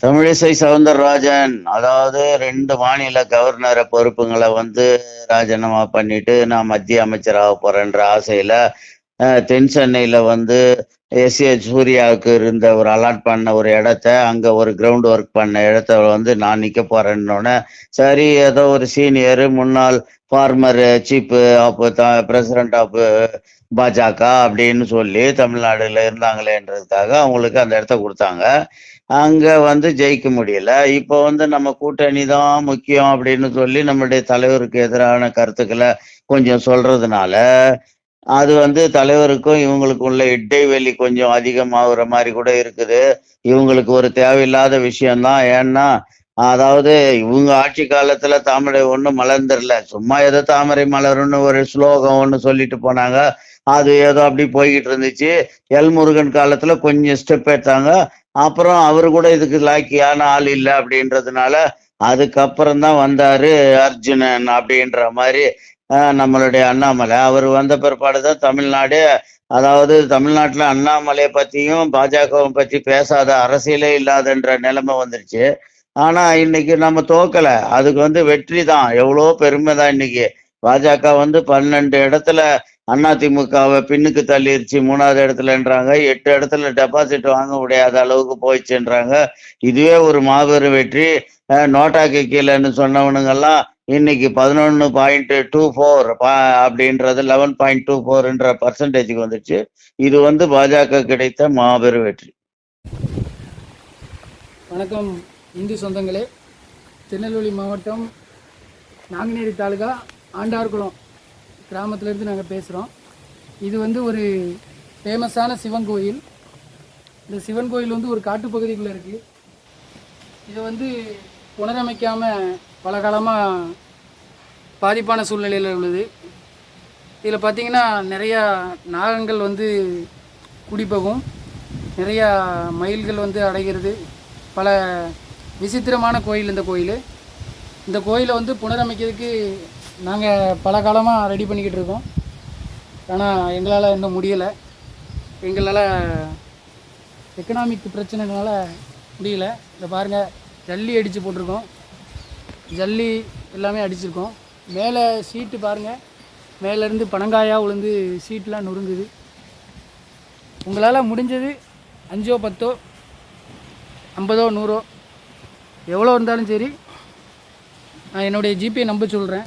தமிழிசை சவுந்தரராஜன் அதாவது ரெண்டு மாநில கவர்னர் பொறுப்புங்களை வந்து ராஜினாமா பண்ணிட்டு நான் மத்திய அமைச்சராக போறேன்ற ஆசையில தென் சென்னையில வந்து எஸ். ஏ. சூர்யாவுக்கு இருந்த ஒரு அலாட் பண்ண ஒரு இடத்த அங்க ஒரு கிரவுண்ட் ஒர்க் பண்ண இடத்த வந்து நான் நிக்க போறேன்னொன்னே சரி ஏதோ ஒரு சீனியர் முன்னாள் former chief of president of பாஜக அப்படின்னு சொல்லி தமிழ்நாடுல இருந்தாங்களேன்றதுக்காக அவங்களுக்கு அந்த இடத்த கொடுத்தாங்க. அங்க வந்து ஜெயிக்க முடியல. இப்போ வந்து நம்ம கூட்டணி தான் முக்கியம் அப்படின்னு சொல்லி நம்மளுடைய தலைவருக்கு எதிரான கருத்துக்களை கொஞ்சம் சொல்றதுனால அது வந்து தலைவருக்கும் இவங்களுக்கு உள்ள இடைவெளி கொஞ்சம் அதிகமாகிற மாதிரி கூட இருக்குது. இவங்களுக்கு ஒரு தேவையில்லாத விஷயம்தான் ஏன்னா அதாவது இவங்க ஆட்சி காலத்துல தாமரை ஒண்ணு மலர்ந்துடல. சும்மா ஏதோ தாமரை மலருன்னு ஒரு ஸ்லோகம் ஒண்ணு சொல்லிட்டு போனாங்க. அது ஏதோ அப்படி போய்கிட்டு இருந்துச்சு. எல் முருகன் காலத்துல கொஞ்சம் ஸ்டெப் எடுத்தாங்க. அப்புறம் அவர் கூட இதுக்கு லாக்கியான ஆள் இல்லை அப்படின்றதுனால அதுக்கப்புறம் தான் வந்தாரு அர்ஜுனன் அப்படின்ற மாதிரி நம்மளுடைய அண்ணாமலை. அவர் வந்த பிற்பாடு தான் தமிழ்நாடு அதாவது தமிழ்நாட்டில் அண்ணாமலையை பற்றியும் பாஜகவை பற்றி பேசாத அரசியலே இல்லாதன்ற நிலைமை வந்துருச்சு. ஆனால் இன்னைக்கு நம்ம தோக்கலை. அதுக்கு வந்து வெற்றி தான். எவ்வளோ பெருமை தான் இன்னைக்கு. பாஜக வந்து பன்னெண்டு இடத்துல அதிமுகவை பின்னுக்கு தள்ளிருச்சு மூணாவது இடத்துலன்றாங்க. எட்டு இடத்துல டெபாசிட் வாங்க முடியாத அளவுக்கு போயிடுச்சுன்றாங்க. இதுவே ஒரு மாபெரும் வெற்றி. நோட்டாக்கு கீழேன்னு சொன்னவனுங்கெல்லாம் இன்னைக்கு பதினொன்று பாயிண்ட் டூ ஃபோர் அப்படின்றது லெவன் பாயிண்ட் டூ ஃபோர்ன்ற பர்சன்டேஜுக்கு வந்துச்சு இது வந்து பாஜக கிடைத்த மாபெரும் வெற்றி. வணக்கம். இந்து சொந்தங்களே திருநெல்வேலி மாவட்டம் நாங்குநேரி தாலுகா ஆண்டார்குளம் கிராமத்திலேருந்து நாங்கள் பேசுகிறோம் இது வந்து ஒரு ஃபேமஸான சிவன் கோயில். இந்த சிவன் கோயில் வந்து ஒரு காட்டுப்பகுதிக்குள்ளே இருக்குது இதை வந்து புனரமைக்காமல் பல காலமாக பாதிப்பான சூழ்நிலையில் உள்ளது. இதில் பார்த்தீங்கன்னா நிறையா நாகங்கள் வந்து குடிபோகும். நிறையா மயில்கள் வந்து அடைகிறது. பல விசித்திரமான கோயில் இந்த கோயில். இந்த கோயிலை வந்து புனரமைக்கிறதுக்கு நாங்கள் பல காலமாக ரெடி பண்ணிக்கிட்டு இருக்கோம். ஆனால் எங்களால் இன்னும் முடியலை. எங்களால் எக்கனாமிக் பிரச்சனைனால முடியல. இந்த பாருங்கள் ஜல்லி அடித்து போட்டிருக்கோம். ஜல்லி எல்லாமே அடிச்சிருக்கோம். மேலே சீட்டு பாருங்கள் மேலேருந்து பனங்காயாக விழுந்து சீட்லாம் நொறுங்குது. உங்களால் முடிஞ்சது அஞ்சோ பத்தோ ஐம்பதோ நூறோ எவ்வளோ இருந்தாலும் சரி நான் என்னுடைய ஜிபே நம்பர் சொல்கிறேன்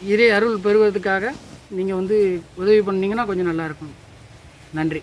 இறை அருள் பெறுவதற்காக நீங்கள் வந்து உதவி பண்ணிங்கன்னா கொஞ்சம் நல்லாயிருக்கும் நன்றி.